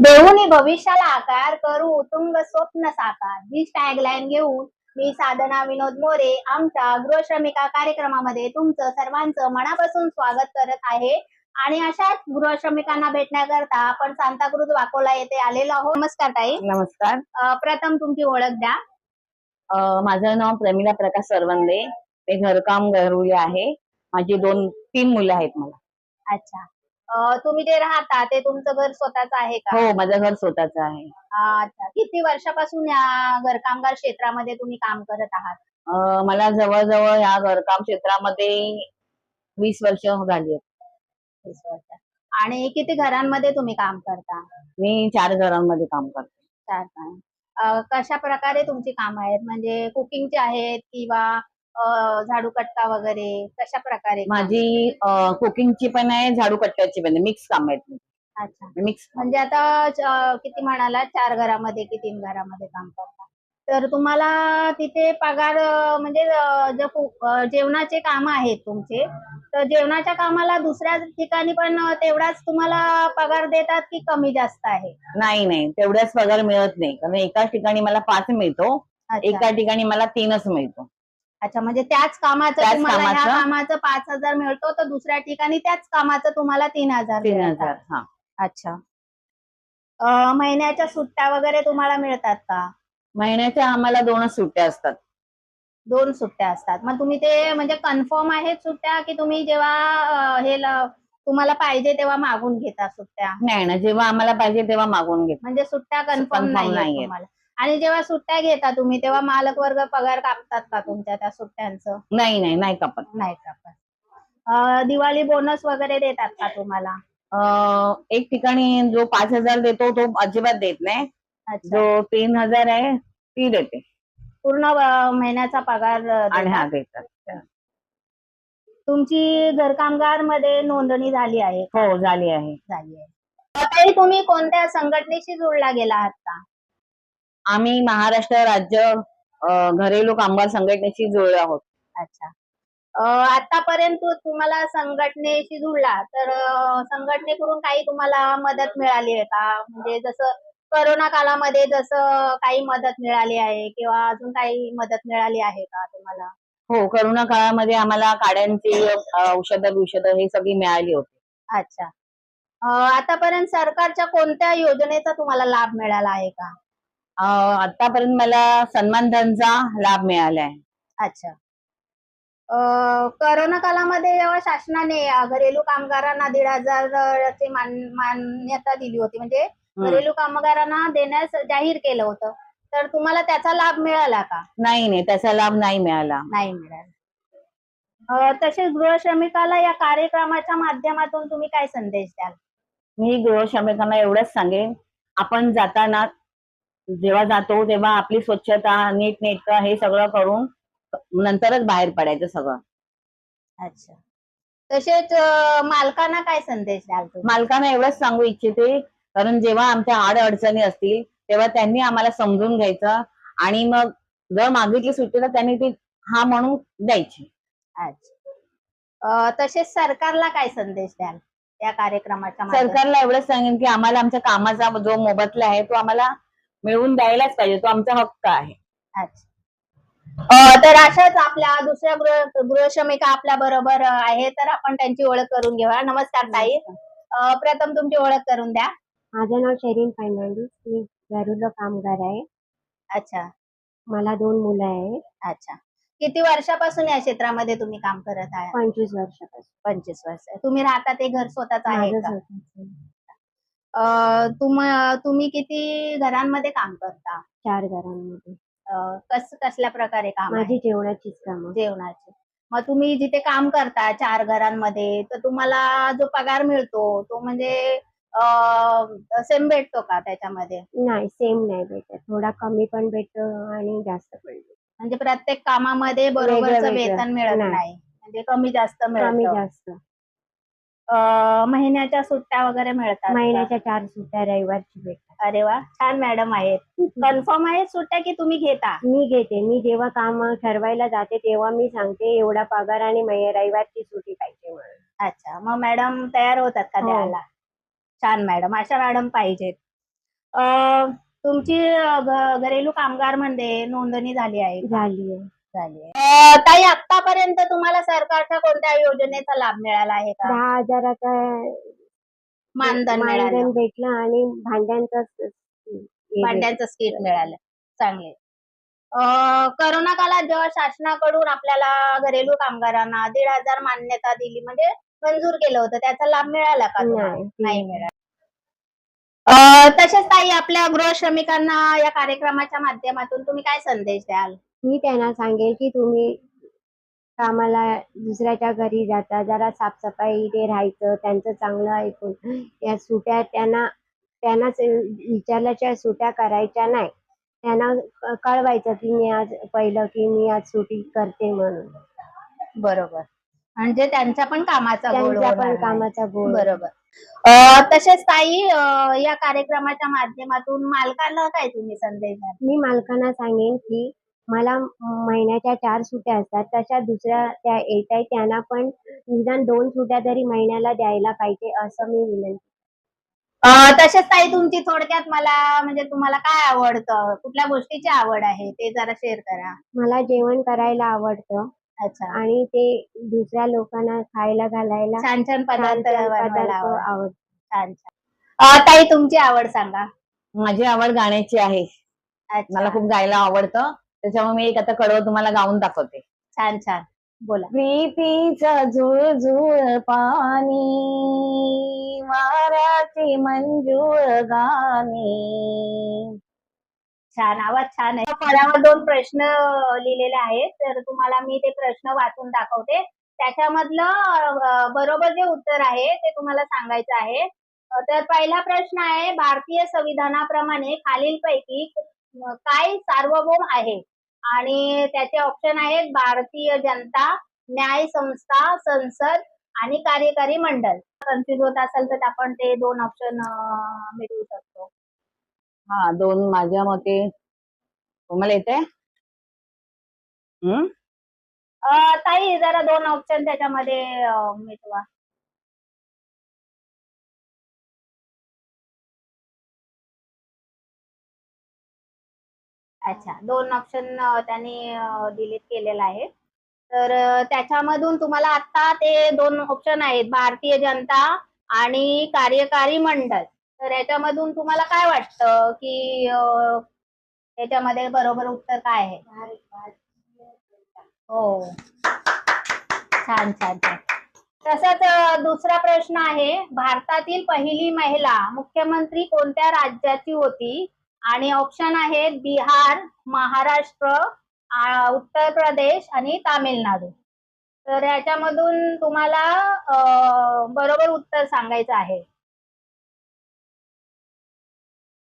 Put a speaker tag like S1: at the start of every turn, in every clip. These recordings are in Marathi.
S1: देऊनी भविष्याला आकार करू उतुंग स्वप्न साकार. ही टॅगलाईन घेऊन मी साधना विनोद मोरे आमच्या गृहश्रमिका कार्यक्रमामध्ये तुमचं सर्वांचं मनापासून स्वागत करत आहे. आणि अशाच गृहश्रमिकांना भेटण्याकरता आपण सांताक्रुज वाकोला येथे आलेलो आहोत. नमस्कार ताई.
S2: नमस्कार.
S1: अं, प्रथम तुमची ओळख द्या.
S2: अ, माझं नाव प्रमिला प्रकाश सरवंदे. मी घरकाम घरुली आहे. माझी दोन तीन मुलं आहेत मला.
S1: अच्छा. तुम्ही जे राहता ते तुमचं घर स्वतःच आहे का?
S2: हो माझं घर स्वतःच आहे.
S1: अच्छा. किती वर्षापासून या घरकामगार क्षेत्रामध्ये तुम्ही काम करत आहात?
S2: अ, मला जवळजवळ या घरकाम क्षेत्रामध्ये वीस वर्ष झाली आहेत.
S1: वीस वर्ष. आणि किती घरांमध्ये तुम्ही काम करता?
S2: मी चार घरांमध्ये काम करते.
S1: चार. अं, कशा प्रकारे तुमची काम आहेत? म्हणजे कुकिंगची आहेत किंवा झाडू कट्टा वगैरे कशा प्रकारे?
S2: माझी कुकिंगची पण आहे झाडू कट्ट्याची पण मिक्स काम आहेत
S1: अच्छा.
S2: मिक्स
S1: म्हणजे आता च- किती म्हणाला चार घरामध्ये की तीन घरामध्ये काम करता तर तुम्हाला तिथे पगार अं, म्हणजे अं, जे कु- अं, जेवणाचे काम आहेत तुमचे तर जेवणाच्या कामाला दुसऱ्या ठिकाणी पण अं, तेवढाच तुम्हाला पगार देतात की कमी जास्त आहे?
S2: नाही नाही. तेवढ्याच पगार मिळत नाही. कारण एकाच ठिकाणी मला पाच मिळतो.
S1: अच्छा.
S2: एका ठिकाणी मला तीनच मिळतो.
S1: अच्छा म्हणजे त्याच कामाचं तुम्हाला ह्या
S2: कामाचं?
S1: पाच हजार मिळतो तर दुसऱ्या ठिकाणी त्याच कामाचं तुम्हाला तीन हजार
S2: तीन. हजार हा.
S1: अच्छा. महिन्याच्या सुट्ट्या वगैरे तुम्हाला मिळतात का?
S2: महिन्याच्या आम्हाला दोनच सुट्ट्या असतात.
S1: दोन सुट्ट्या असतात. मग तुम्ही ते म्हणजे कन्फर्म आहेत सुट्ट्या की तुम्ही जेव्हा हे तुम्हाला पाहिजे तेव्हा मागून घेता सुट्ट्या?
S2: नाही ना जेव्हा आम्हाला पाहिजे तेव्हा मागून घेतो
S1: म्हणजे सुट्ट्या कन्फर्म नाही आणि जेव्हा सुट्ट्या घेता तुम्ही तेव्हा मालक वर्ग पगार कापतात का तुमच्या त्या सुट्ट्यांचं?
S2: नाही नाही नाही कापत.
S1: नाही कापत. अं, दिवाळी बोनस वगैरे देतात का तुम्हाला?
S2: अं, एक ठिकाणी जो पाच हजार देतो तो अजिबात देत नाही.
S1: अच्छा.
S2: जो तीन हजार आहे ती देते.
S1: पूर्ण अं, महिन्याचा पगार अं,
S2: आणि हा
S1: देतात. तुमची घरकामगारमध्ये नोंदणी झाली आहे?
S2: हो झाली आहे.
S1: झाली आहे. तुम्ही कोणत्या संघटनेशी जोडला गेला आहात का?
S2: आम्ही महाराष्ट्र राज्य घरेलू कामगार संघटनेशी जुळलो आहोत.
S1: अच्छा. आतापर्यंत तुम्हाला संघटनेशी जुळला तर अं, संघटनेकडून काही तुम्हाला मदत मिळाली आहे का? म्हणजे जसं करोना कालामध्ये जसं काही मदत मिळाली आहे किंवा अजून काही मदत मिळाली आहे का तुम्हाला?
S2: हो करोना काळामध्ये आम्हाला काड्यांची अं, औषधं बिषधं हे सगळी मिळाली होती.
S1: अच्छा. अं, आतापर्यंत सरकारच्या कोणत्या योजनेचा तुम्हाला लाभ मिळाला आहे का?
S2: आतापर्यंत मला सन्मान धनचा लाभ मिळाला आहे
S1: अच्छा. अं, करोना कालामध्ये जेव्हा शासनाने अं, घरेलू कामगारांना दीड हजारची मान- मान्यता दिली होती. म्हणजे
S2: हम्म.
S1: घरेलू कामगारांना देण्यास जाहीर केलं होतं. तर तुम्हाला त्याचा लाभ मिळाला का?
S2: नाही नाही. त्याचा लाभ नाही मिळाला.
S1: नाही मिळाला. अं, तसेच गृहश्रमिकाला या कार्यक्रमाच्या माध्यमातून तुम्ही काय संदेश द्याल?
S2: मी गृहश्रमिकांना एवढंच सांगेन. आपण जाताना जेव्हा जातो तेव्हा आपली स्वच्छता नीट नेटकं हे सगळं करून नंतरच बाहेर पडायचं सगळं.
S1: अच्छा. तसेच मालकांना काय संदेश द्याल तुम्ही?
S2: मालकांना एवढंच सांगू इच्छिते कारण जेव्हा आमच्या आड अडचणी असतील तेव्हा त्यांनी आम्हाला समजून घ्यायचं आणि मग जर मागितली सुट्टी तर त्यांनी ती हा म्हणून द्यायची.
S1: अच्छा. अं, तसेच सरकारला काय संदेश द्याल या कार्यक्रमाच्या माध्यमातून?
S2: सरकारला एवढंच सांगेन की आम्हाला आमच्या कामाचा जो मोबदला आहे तो आम्हाला मिळवून द्यायलाच पाहिजे तो आमचा हक्क आहे.
S1: अच्छा. अं, तर अशाच आपल्या दुसऱ्या गृह गृहश्रमिका आपल्या बरोबर आहे तर आपण त्यांची ओळख करून घेऊया. नमस्कार ताई. अं, प्रथम तुमची ओळख करून द्या.
S3: माझं नाव शेरीन फर्नांडिस मी घरेलू कामगार आहे.
S1: अच्छा.
S3: मला दोन मुलं आहेत.
S1: अच्छा. किती वर्षापासून या क्षेत्रामध्ये तुम्ही काम करत आहे
S3: पंचवीस वर्षापासून.
S1: पंचवीस वर्ष. तुम्ही राहता ते कसल्या स्वतःच आहे का? तुम्ही किती घरांमध्ये काम करता?
S3: चार घरांमध्ये.
S1: अं, कस कसल्या प्रकारे काम आहे?
S3: माझी जेवणाचीच कामं.
S1: जेवणाचे. मग तुम्ही जिथे काम करता चार घरांमध्ये तर तुम्हाला जो पगार मिळतो तो म्हणजे सेम भेटतो का त्याच्यामध्ये?
S3: नाही सेम नाही भेटत. थोडा कमी पण भेटतो आणि जास्त पण भेटतो.
S1: म्हणजे प्रत्येक कामामध्ये बरोबरचं
S3: वेगळं.
S1: वेतन मिळत
S3: नाही.
S1: नाही. म्हणजे कमी जास्त
S3: कमी
S1: मिळतं.
S3: जास्त.
S1: महिन्याच्या सुट्ट्या वगैरे मिळतात?
S3: महिन्याच्या चार सुट्ट्या रविवारची भेटतात.
S1: अरे वा छान मॅडम आहेत. कन्फर्म आहेत सुट्ट्या की तुम्ही घेता?
S3: मी घेते. मी जेव्हा काम ठरवायला जाते तेव्हा मी सांगते एवढा पगार आणि रविवारची सुट्टी पाहिजे म्हणून.
S1: अच्छा मग मॅडम तयार होतात का
S3: हो.
S1: द्यायला? छान मॅडम अशा मॅडम पाहिजेत. तुमची घरेलू कामगारमध्ये नोंदणी झाली आहे?
S3: झाली आहे.
S1: झाली आहे. ताई आतापर्यंत तुम्हाला सरकारच्या कोणत्या योजनेचा लाभ मिळाला आहे का
S3: दहा हजाराचा
S1: मानधन मिळालं
S3: मानधन भेटलं आणि भांड्यांचा.
S1: भांड्यांचं स्किट मिळालं चांगले करोना काळात जेव्हा शासनाकडून आपल्याला घरेलू कामगारांना दीड हजार मान्यता दिली म्हणजे मंजूर केलं होतं त्याचा लाभ मिळाला का तुम्हाला?
S3: नाही.
S1: मिळाला तसेच ताई आपल्या गृहश्रमिकांना या कार्यक्रमाच्या माध्यमातून तुम्ही काय संदेश द्याल
S3: मी त्यांना सांगेल की तुम्ही कामाला दुसऱ्याच्या घरी जाता जरा साफसफाई ते राहायचं त्यांचं चांगलं ऐकून. या सुट्या त्यांना त्यांनाच विचारल्याच्या सुट्या करायच्या नाही. त्यांना कळवायचं की मी आज पहिलं की मी आज सुट्टी करते म्हणून.
S1: बरोबर. म्हणजे त्यांच्या पण कामाचा होणार
S3: पण. कामाचा गोळ
S1: बरोबर. तसेच ताई अं, या कार्यक्रमाच्या माध्यमातून मालकांना काय तुम्ही संदेश
S3: मी मालकांना सांगेन की मला महिन्याच्या चार सुट्या असतात. तशा दुसऱ्या त्या येत आहेत त्यांना पण निदान दोन सुट्या तरी महिन्याला द्यायला पाहिजे असं मी विनंती
S1: अं, तसेच ताई तुमची थोडक्यात मला म्हणजे तुम्हाला काय आवडतं? कुठल्या गोष्टीची आवड आहे? ते जरा शेअर करा.
S3: मला जेवण करायला आवडतं
S1: अच्छा.
S3: आणि ते दुसऱ्या लोकांना खायला घालायला
S1: छान छान पदार्थ
S3: छान
S1: बनवायला
S3: पदार्थ
S1: आवडतं.
S3: आवडतात.
S1: छान छान. अं, ताई तुमची आवड सांगा.
S2: माझी आवड गाण्याची आहे.
S1: अच्छा.
S2: मला खूप गायला आवडतं. त्याच्यामुळे मी एक आता कडवं तुम्हाला गाऊन दाखवते.
S1: छान छान. बोला.
S2: प्रीतीचं झुळझुळ पाणी वाऱ्याची मंजूळ गाणी.
S1: छान आवाज छान आहे. फळावर दोन प्रश्न लिहिलेले आहेत तर तुम्हाला मी ते प्रश्न वाचून दाखवते. त्याच्यामधलं बरोबर जे उत्तर आहे ते तुम्हाला सांगायचं आहे. तर पहिला प्रश्न आहे भारतीय संविधानाप्रमाणे खालीलपैकी काय सार्वभौम आहे? आणि त्याचे ऑप्शन आहेत भारतीय जनता न्याय संस्था संसद आणि कार्यकारी मंडळ. कन्फ्युज होत असेल तर आपण ते दोन ऑप्शन मिळवू शकतो.
S2: हा दोन माझ्या मते. तुम्हाला येते
S1: ताई जरा दोन ऑप्शन त्याच्यामध्ये मिटवा अच्छा दोन ऑप्शन त्यांनी डिलीट केलेला आहे. तर त्याच्यामधून तुम्हाला आता ते दोन ऑप्शन आहेत भारतीय जनता आणि कार्यकारी मंडळ. तर याच्यामधून तुम्हाला काय वाटतं की याच्यामध्ये बरोबर उत्तर काय आहे? हो. छान छान छान. तसंच दुसरा प्रश्न आहे भारतातील पहिली महिला मुख्यमंत्री कोणत्या राज्याची होती? आणि ऑप्शन आहेत बिहार महाराष्ट्र उत्तर प्रदेश आणि तामिळनाडू. तर याच्यामधून तुम्हाला बरोबर उत्तर सांगायचं आहे.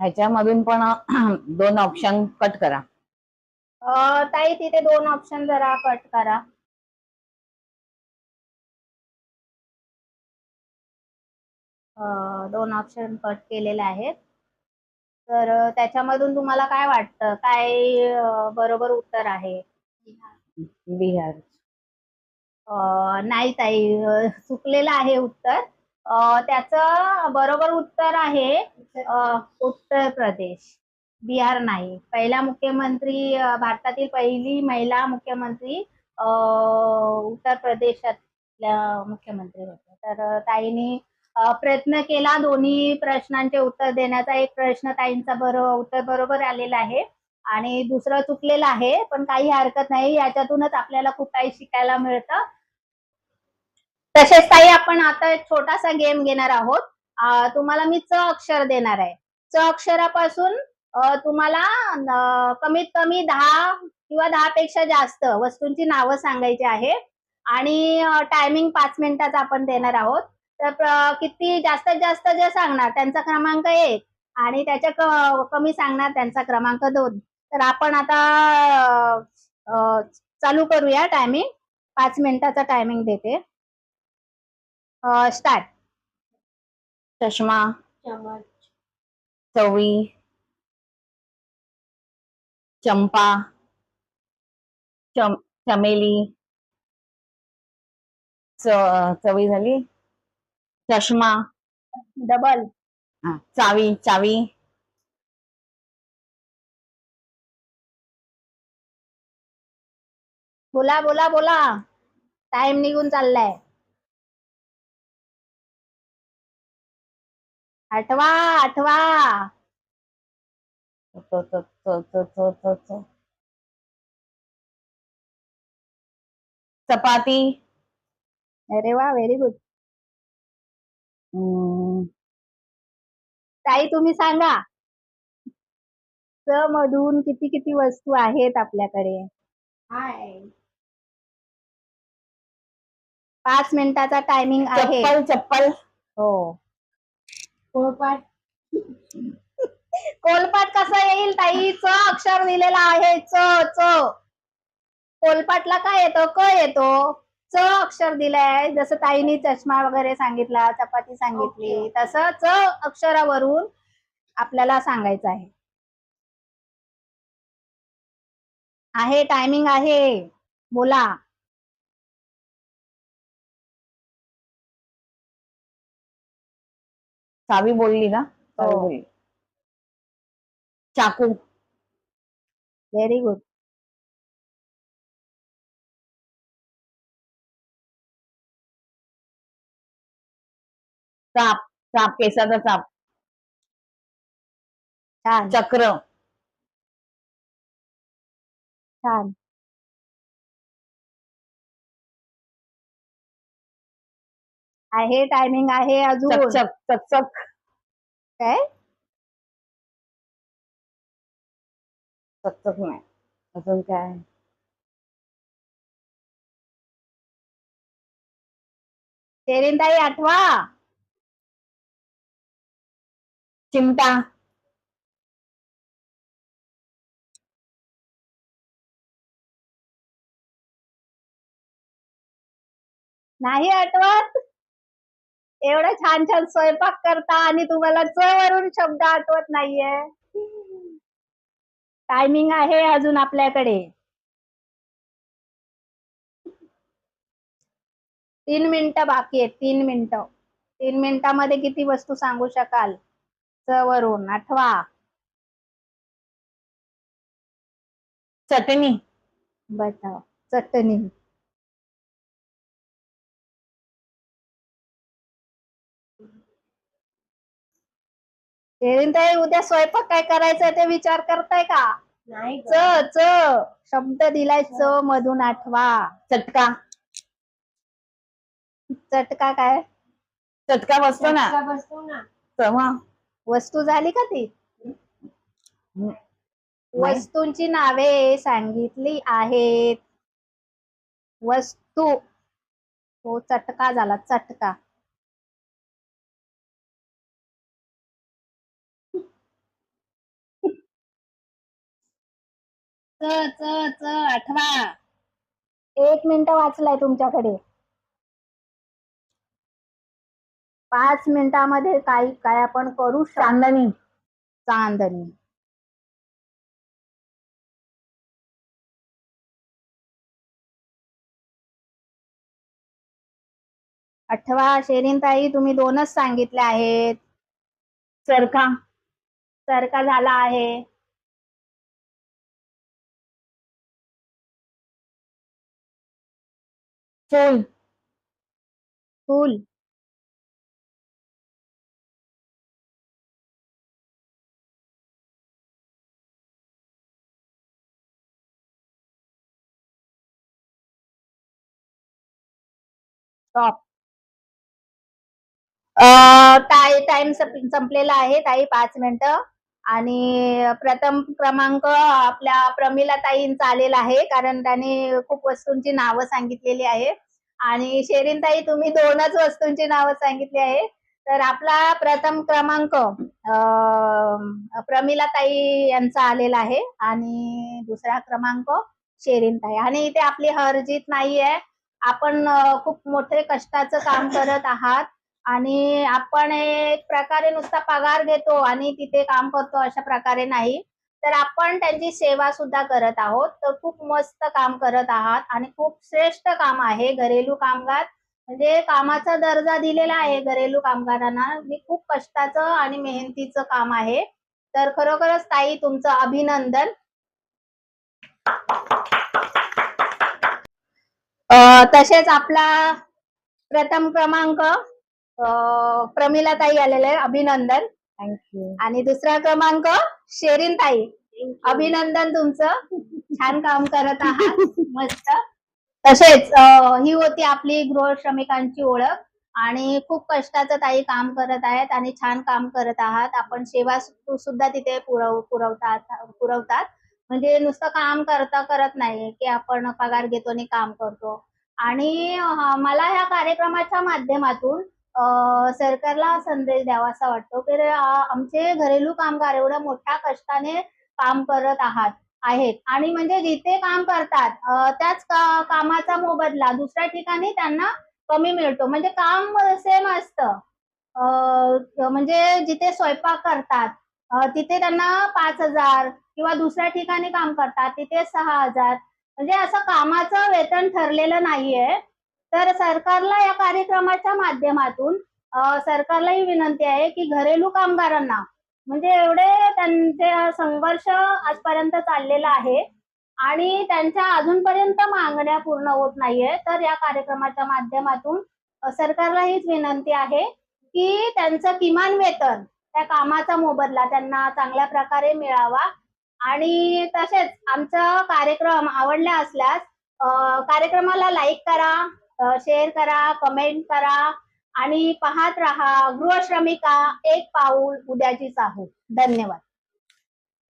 S2: ह्याच्यामधून पण दोन ऑप्शन कट करा.
S1: ताई तिथे दोन ऑप्शन जरा कट करा. दोन ऑप्शन कट केलेले आहेत. तर त्याच्यामधून तुम्हाला काय वाटतं? काय बरोबर उत्तर आहे?
S2: बिहार.
S1: नाही ताई चुकलेलं आहे उत्तर. त्याचं बरोबर उत्तर आहे उत्तर प्रदेश. बिहार नाही. पहिला मुख्यमंत्री भारतातील पहिली महिला मुख्यमंत्री उत्तर प्रदेशातल्या मुख्यमंत्री होत्या. तर ताईंनी प्रयत्न केला. दोन्ही प्रश्नांचे उत्तर देण्याचा एक प्रश्न ताईंचा बरोबर उत्तर बरोबर आलेला आहे. आणि दुसरं चुकलेलं आहे पण काही हरकत नाही. याच्यातूनच आपल्याला खूप काही शिकायला मिळतं. तसेच ताई आपण आता एक छोटासा गेम घेणार आहोत. तुम्हाला मी च अक्षर देणार आहे. च अक्षरापासून तुम्हाला कमीत कमी दहा किंवा दहा पेक्षा जास्त वस्तूंची नावं सांगायची आहे. आणि टायमिंग पाच मिनिटाचा आपण देणार आहोत. तर किती जास्तीत जास्त जे सांगणार त्यांचा क्रमांक एक आणि त्याच्या कमी सांगणार त्यांचा क्रमांक दोन. तर आपण आता चालू करूया टायमिंग पाच मिनिटाचा टायमिंग देते. स्टार्ट
S2: चष्मा. चवी. चंपा. चम चमेली. चवी झाली. चष्मा.
S1: डबल.
S2: चावी चावी.
S1: बोला बोला बोला. टाइम निघून चाललाय. आठवा आठवा.
S2: चपाती.
S1: अरे वा व्हेरी गुड ताई तुम्ही सांगा. च मधून किती किती वस्तू आहेत आपल्याकडे? पाच मिनिटाचा टायमिंग आहे.
S2: चप्पल चप्पल.
S1: हो. कोलपाट कोलपाट कसा येईल ताई? च अक्षर दिलेला आहे च च. कोलपाटला काय येतो? क येतो? च अक्षर दिलंय. जसं ताईनी चष्मा वगैरे सांगितला चपाती सांगितली तसं च अक्षरावरून आपल्याला सांगायचं आहे. आहे टायमिंग आहे. बोला.
S2: सावी बोलली ना?
S1: हो.
S2: चाकू.
S1: व्हेरी गुड
S2: चाप चाप केसाचा चाप.
S1: छान.
S2: चक्र.
S1: छान. आहे टायमिंग आहे अजून.
S2: चकचक चकचक
S1: काय?
S2: चकचक नाही. अजून काय?
S1: शेरीनताई आठवा.
S2: चिमटा.
S1: नाही आठवत? एवढं छान छान स्वयंपाक करता आणि तुम्हाला चवरून वरून शब्द आठवत नाहीये. टायमिंग आहे अजून आपल्याकडे. तीन मिनिटं बाकी आहेत तीन मिनिटं. तीन मिनिटामध्ये किती वस्तू सांगू शकाल? वरून आठवा.
S2: चटणी.
S1: बताव चटणी. ताई उद्या स्वयंपाक काय करायचं ते विचार करताय का?
S3: नाही
S1: च च शब्द दिलाय च मधून आठवा.
S2: चटका.
S1: चटका काय?
S2: चटका बसतो ना.
S3: बसतो ना.
S1: वस्तू झाली का ती. वस्तूंची नावे सांगितली आहेत. वस्तू. हो चटका झाला चटका. च च च आठवा. एक मिनिट वाचलाय तुमच्याकडे. पाच मिनिटामध्ये काही काय आपण करू
S2: चांदणी.
S1: चांदणी. अठवा शेरीनताई तुम्ही दोनच सांगितले आहेत.
S2: चरखा.
S1: सरका झाला आहे.
S2: फूल.
S1: फूल. स्टॉप ताई टाइम संपलेला आहे. ताई पाच मिनिट. आणि प्रथम क्रमांक आपल्या प्रमिला ताईंचा आलेला आहे कारण त्यांनी खूप वस्तूंची नावं सांगितलेली आहे. आणि शेरीन ताई तुम्ही दोनच वस्तूंची नावं सांगितली आहे. तर आपला प्रथम क्रमांक प्रमिला ताई यांचा आलेला आहे. आणि दुसरा क्रमांक शेरीन ताई. आणि इथे आपली हरजीत नाहीये. आपण खूप मोठे कष्टाचं काम करत आहात आणि आपण एक प्रकारे नुसता पगार घेतो आणि तिथे काम करतो अशा प्रकारे नाही. तर आपण त्यांची सेवा सुद्धा करत आहोत. तर खूप मस्त काम करत आहात आणि खूप श्रेष्ठ काम आहे घरेलू कामगार. म्हणजे कामाचा दर्जा दिलेला आहे घरेलू कामगारांना. मी खूप कष्टाचं आणि मेहनतीचं काम आहे. तर खरोखरच ताई तुमचं अभिनंदन. तसेच आपला प्रथम क्रमांक अं, प्रमिलाताई आलेले अभिनंदन.
S3: थँक्यू.
S1: आणि दुसरा क्रमांक शेरीन ताई अभिनंदन तुमचं. छान काम करत आहात. मस्त. तसेच ही होती आपली गृह श्रमिकांची ओळख. आणि खूप कष्टाचं ताई काम करत आहेत आणि छान काम करत आहात. आपण सेवा सुद्धा तिथे पुरव पुरवतात पुरवतात. म्हणजे नुसतं काम करता करत नाही की आपण पगार घेतो आणि काम करतो. आणि मला ह्या कार्यक्रमाच्या माध्यमातून सरकारला संदेश द्यावा असा वाटतो. की आमचे घरेलू कामगार एवढ्या मोठ्या कष्टाने काम करत आहात आहेत. आणि म्हणजे जिथे काम करतात त्याच का- कामाचा मोबदला दुसऱ्या ठिकाणी त्यांना कमी मिळतो. म्हणजे काम सेम असतं. म्हणजे जिथे स्वयंपाक करतात तिथे त्यांना पाच हजार किंवा दुसऱ्या ठिकाणी काम करतात तिथे सहा हजार. म्हणजे असं कामाचं वेतन ठरलेलं नाहीये. तर सरकारला या कार्यक्रमाच्या माध्यमातून सरकारला ही विनंती आहे की घरेलू कामगारांना म्हणजे एवढे त्यांचे संघर्ष आजपर्यंत चाललेला आहे आणि त्यांच्या अजूनपर्यंत मागण्या पूर्ण होत नाहीये तर या कार्यक्रमाच्या माध्यमातून सरकारला हीच विनंती आहे की त्यांचं किमान वेतन त्या कामाचा मोबदला त्यांना चांगल्या प्रकारे मिळावा. आणि तसेच आमचा कार्यक्रम आवडला असल्यास कार्यक्रमाला लाईक करा शेअर करा कमेंट करा आणि पाहत रहा गृहश्रमिका एक पाऊल उद्याची साहू. धन्यवाद.